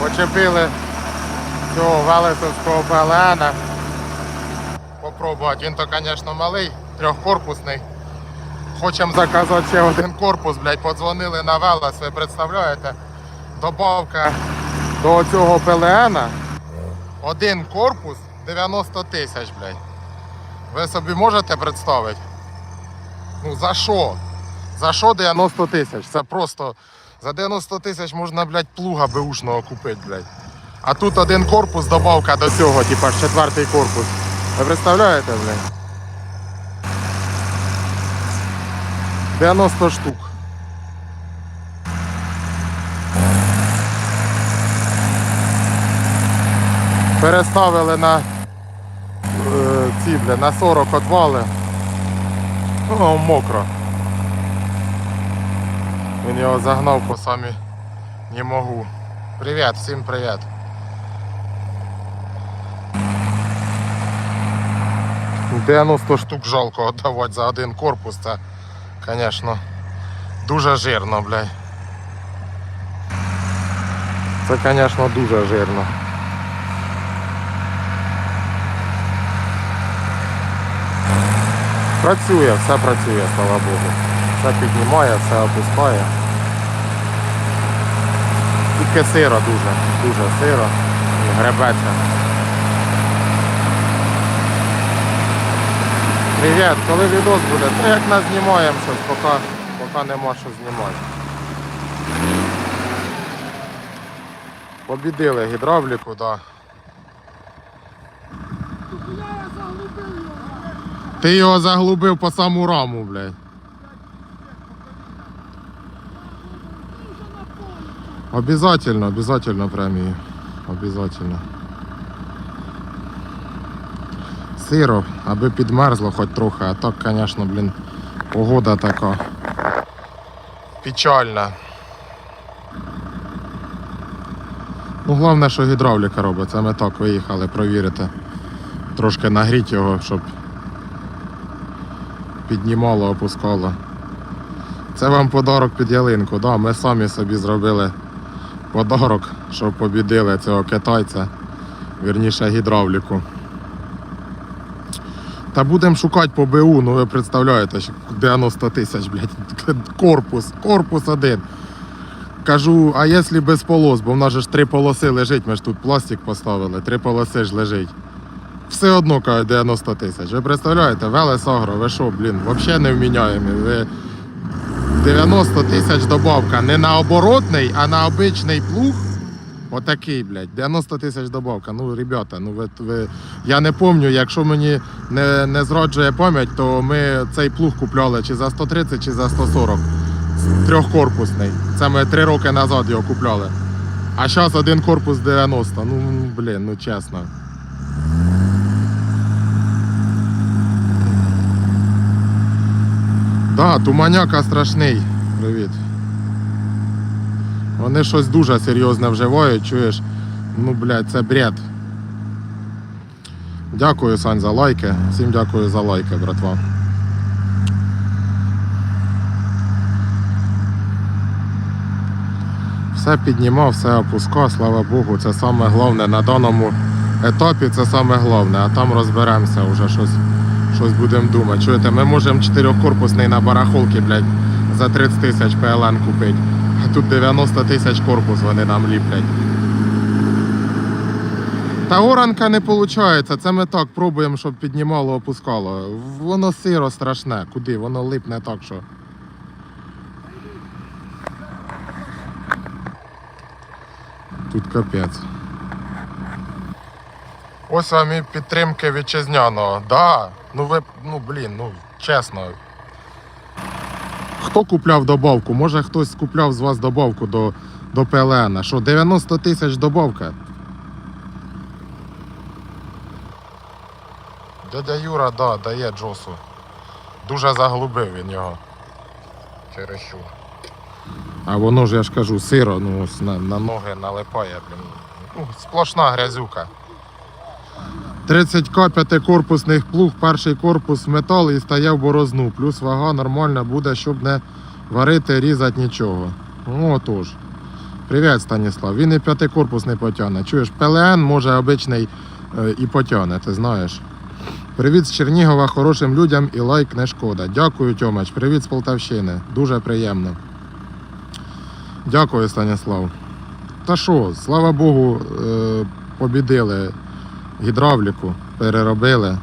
Почепили цього велетовського БЛН. Попробувати. Він то, звісно, малий, трьохкорпусний. Хочемо заказати ще один корпус, блядь, подзвонили на Велес, ви представляєте? Добавка до цього ПЛН. Один корпус 90 тисяч, блядь. Ви собі можете представити? Ну за що? За що 90 тисяч? Це просто за 90 тисяч можна, блядь, плуга беушного купити, блядь. А тут один корпус, добавка до цього, типа четвертий корпус. Ви представляєте, блядь? 90 штук. Переставили на е, ці, бля, на 40 отвали. О, мокро. Він його загнав по самі не можу. Привіт, всім привіт. «90 штук жалко віддавати за один корпус, це, звісно, дуже жирно, блядь. Це, звісно, дуже жирно. Працює, все працює, слава Богу. Все піднімає, все опускає. Тільки сиро дуже, дуже сиро. І Гребеться. Привіт, коли відос буде? Та як нас знімаємо щось, поки, поки нема що знімати. Побідили гідравліку. Да. Ти його заглубив по саму раму, блядь. Обязательно, обязательно премії. Обязательно. Сиро, аби підмерзло хоч трохи, а так, звісно, блін, погода така. Печальна. Ну, головне, що гідравліка робить. Це ми так виїхали провірити. Трошки нагріти його, щоб піднімало, опускало. Це вам подарок під ялинку. Да, ми самі собі зробили подарок, щоб побідили цього китайця, вірніше гідравліку. Та будемо шукати по БУ, ну ви представляєте, що 90 тисяч, блядь, корпус, корпус один. Кажу, а якщо без полос, бо в нас ж три полоси лежить, ми ж тут пластик поставили, три полоси ж лежить. Все одно кажуть 90 тисяч. Ви представляєте, Велес Агро, ви що, блін, взагалі не вміняємі. Ви 90 тисяч добавка не на оборотний, а на обичний плуг. Отакий, блядь, 90 тисяч добавка. Ну, ребята, ну ви, ви. Я не пам'ятаю, якщо мені не, не зраджує пам'ять, то ми цей плуг купляли чи за 130, чи за 140. Трьохкорпусний. Це ми три роки назад його купляли. А зараз один корпус 90. Ну, блін, ну чесно. Да, туманяка страшний. Привіт. Вони щось дуже серйозне вживають, чуєш? Ну, блядь, це бред. Дякую, Сань, за лайки. Всім дякую за лайки, братва. Все піднімав, все опускав, слава Богу. Це саме головне на даному етапі, це саме головне, а там розберемося вже щось. Щось будемо думати. Чуєте, ми можемо чотирьохкорпусний на барахолки, блядь, за 30 тисяч ПЛН купити. А тут 90 тисяч корпус вони нам ліплять. Та оранка не виходить. Це ми так пробуємо, щоб піднімало, опускало. Воно сиро страшне. Куди? Воно липне так, що. Тут капець. Ось вам і підтримки вітчизняного. Да. Ну ви, ну блін, ну чесно. Хто купляв добавку? Може хтось купляв з вас добавку до, до ПЛН? Що 90 тисяч добавка? Дядя Юра, да, дає Джосу. Дуже заглубив він його. Чересчур. А воно ж я ж кажу, сиро, ну ось на, на ноги налипає, блін. Ну, сплошна грязюка. 30к п'ятикорпусних плуг, перший корпус метал і стає в борозну. Плюс вага нормальна буде, щоб не варити, різати нічого. Ну отож. Привіт, Станіслав. Він і п'ятий корпус не потягне. Чуєш, ПЛН може обичний е, і потягне, ти знаєш. Привіт з Чернігова хорошим людям і лайк не шкода. Дякую, Тьомач. Привіт з Полтавщини. Дуже приємно. Дякую, Станіслав. Та що, слава Богу, е, побідили гідравліку, переробили.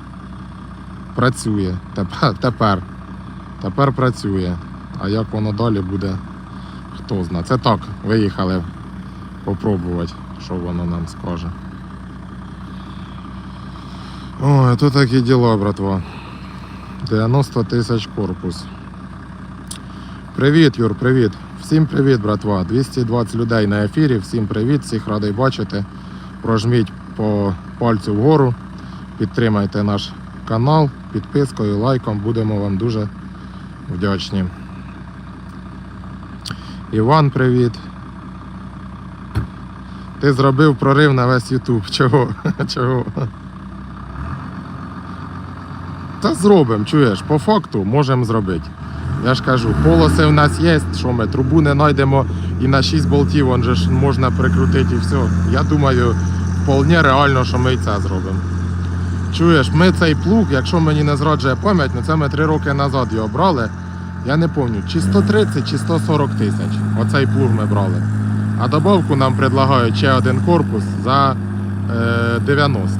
Працює. Тепер, тепер. Тепер працює. А як воно далі буде, хто знає. Це так, виїхали попробувати, що воно нам скаже. Ой, то такі діла, братва. 90 тисяч корпус. Привіт, Юр, привіт. Всім привіт, братва. 220 людей на ефірі. Всім привіт, всіх радий бачити. Прожміть по пальцю вгору. Підтримайте наш канал підпискою, лайком. Будемо вам дуже вдячні. Іван, привіт. Ти зробив прорив на весь Ютуб. Чого? Чого? Та зробимо, чуєш, по факту можемо зробити. Я ж кажу, полоси в нас є, що ми трубу не знайдемо і на 6 болтів он же ж можна прикрутити і все. Я думаю, вполне реально, що ми і це зробимо. Чуєш, ми цей плуг, якщо мені не зраджує пам'ять, ну це ми 3 роки назад його брали. Я не пам'ятаю, чи 130, чи 140 тисяч. Оцей плуг ми брали. А добавку нам предлагають ще один корпус за е, 90.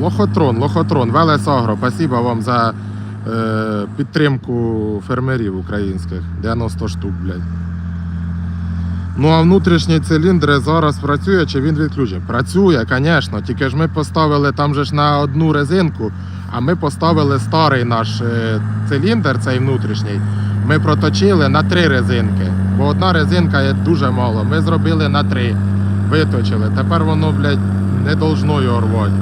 Лохотрон, лохотрон, Велес Агро, спасибо вам за е, підтримку фермерів українських. 90 штук, блядь. Ну а внутрішній циліндр зараз працює чи він відключений? Працює, звісно. Тільки ж ми поставили там же ж на одну резинку, а ми поставили старий наш е, циліндр, цей внутрішній. Ми проточили на три резинки. Бо одна резинка є дуже мало. Ми зробили на три. Виточили. Тепер воно, блядь, не должно його рвати.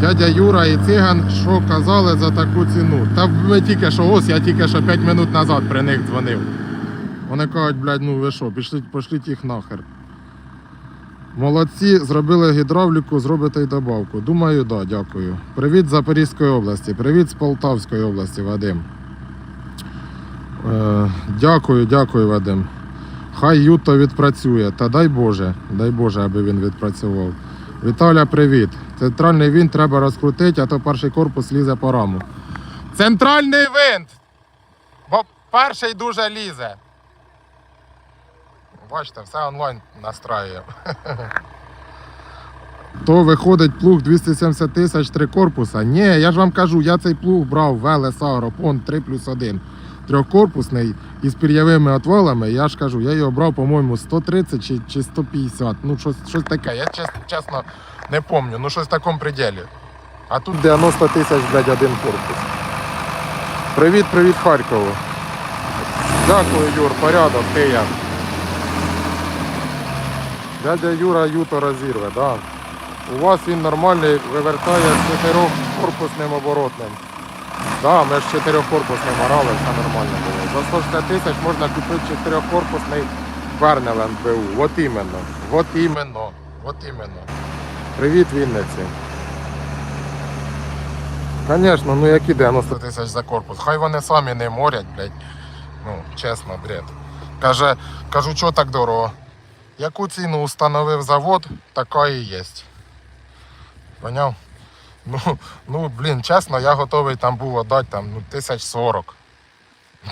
Дядя Юра і циган, що казали за таку ціну? Та ми тільки що ось, я тільки що 5 минут назад при них дзвонив. Вони кажуть, блядь, ну ви що, пішліть, пошліть їх нахер. Молодці, зробили гідравліку, зробите й добавку. Думаю, да, дякую. Привіт з Запорізької області, привіт з Полтавської області, Вадим. Е, дякую, дякую, Вадим. Хай Юто відпрацює. Та дай Боже, дай Боже, аби він відпрацював. Віталя, привіт. Центральний винт треба розкрутити, а то перший корпус лізе по раму. Центральний винт! Бо перший дуже лізе. Бачите, все онлайн настраює. То виходить плуг 270 тисяч три корпуса. Ні, я ж вам кажу, я цей плуг брав Велес Агро, Пон 3 плюс 1. Трьохкорпусний із пір'явими отвалами. Я ж кажу, я його брав, по-моєму, 130 чи, чи 150. Ну, щось, щось таке. Я чесно, не пам'ятаю, ну щось в такому пределі. А тут 90 тисяч, блядь, один корпус. Привіт, привіт, Харкову. Дякую, Юр, порядок, ти як. Дядя Юра Юто розірве, да. У вас він нормальний вивертає з чотирьохкорпусним оборотним. Да, ми ж чотирьохкорпусним орали, все нормально було. За 160 тисяч можна купити чотирьохкорпусний Вернеленд БУ. Вот іменно. Вот іменно. Вот іменно. Привіт, Вінниці. Звісно, ну які 90 тисяч за корпус. Хай вони самі не морять, блядь. Ну, чесно, бред. Каже, кажу, що так дорого? Яку ціну установив завод, така і є. Поняв? Ну, ну, блін, чесно, я готовий там був отдати там, ну, тисяч сорок.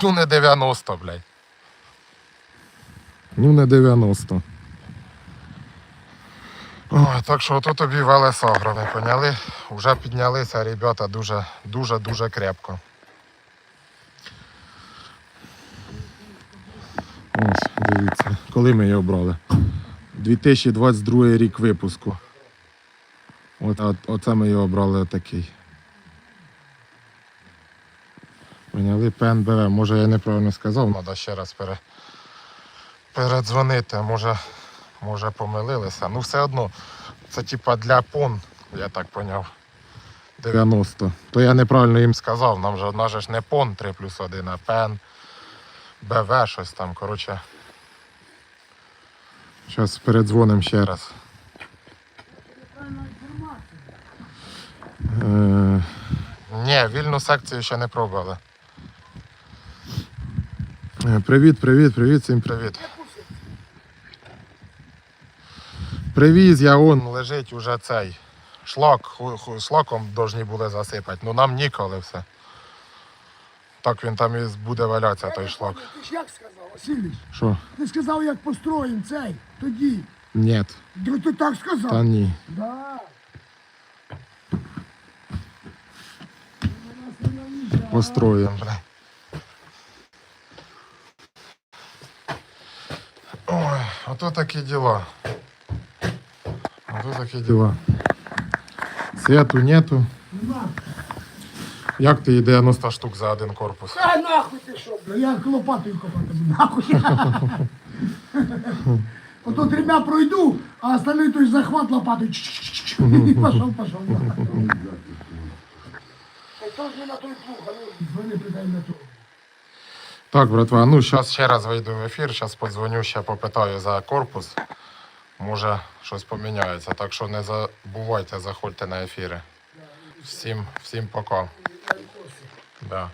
Ну, не 90, блядь. Ну, не 90. Ой, так що ото тобі Велесагро, ви поняли? Вже піднялися ребята дуже, дуже, дуже крепко. Ось, дивіться, коли ми його брали? 2022 рік випуску. От, от, оце ми його брали отакий. Поняли ПНБВ. Може я неправильно сказав, треба ще раз пере, передзвонити. Може, може помилилися. Ну все одно, це типа для пон, я так поняв. 90. То я неправильно їм сказав, нам же одна ж не пон 3 плюс 1, а ПН, БВ щось там. Коротше. Зараз передзвонимо ще раз. Е, ні, вільну секцію ще не пробували. Е, Привіт, привіт, привіт, всім привіт. Привіз я он лежить уже цей. Шлак, ху- ху- шлаком повинні були засипати. Ну нам ніколи все. Так він там і буде валятися той шлак. Ти ж як сказав, Васильович? Що? Ти сказав, як построїм цей, тоді. Ні. Ну, ти так сказав. Та ні. Да. Построїмо, бля. Ой, ото такі діла. Ото такі діла. Світу нету. Нема. Як ти їй 90 штук за один корпус? А нахуй ти що, бля, я лопатою копати буду, нахуй. Ото трьома пройду, а остальний той захват лопатою. І пішов, пішов. Хто ж не на той плуг, а ну, дзвони, придай на того. Так, братва, ну зараз ще раз вийду в ефір, зараз подзвоню, ще попитаю за корпус. Може щось поміняється. Так що не забувайте, заходьте на ефіри. Всім, всім пока. Да.